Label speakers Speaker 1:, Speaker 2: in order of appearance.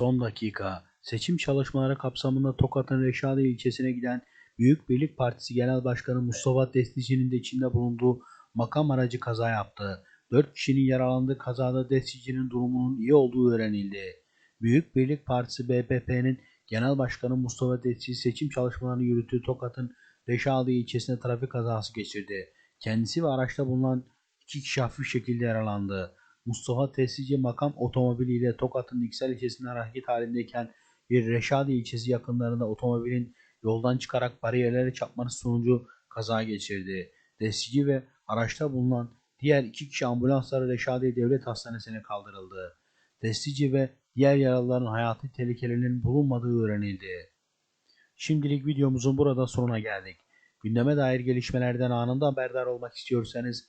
Speaker 1: Son dakika. Seçim çalışmaları kapsamında Tokat'ın Reşadiye ilçesine giden Büyük Birlik Partisi Genel Başkanı Mustafa Destici'nin de içinde bulunduğu makam aracı kaza yaptı. 4 kişinin yaralandığı kazada Destici'nin durumunun iyi olduğu öğrenildi. Büyük Birlik Partisi BPP'nin Genel Başkanı Mustafa Destici seçim çalışmalarını yürüttüğü Tokat'ın Reşadiye ilçesinde trafik kazası geçirdi. Kendisi ve araçta bulunan iki kişi hafif şekilde yaralandı. Mustafa Testici makam otomobiliyle Tokat'ın Niksel ilçesinde hareket halindeyken bir Reşadiye ilçesi yakınlarında otomobilin yoldan çıkarak bariyerlere çarpması sonucu kaza geçirdi. Destici ve araçta bulunan diğer iki kişi ambulanslara Reşadiye Devlet Hastanesi'ne kaldırıldı. Destici ve diğer yaralıların hayati tehlikelerinin bulunmadığı öğrenildi. Şimdilik videomuzun burada sonuna geldik. Gündeme dair gelişmelerden anında haberdar olmak istiyorsanız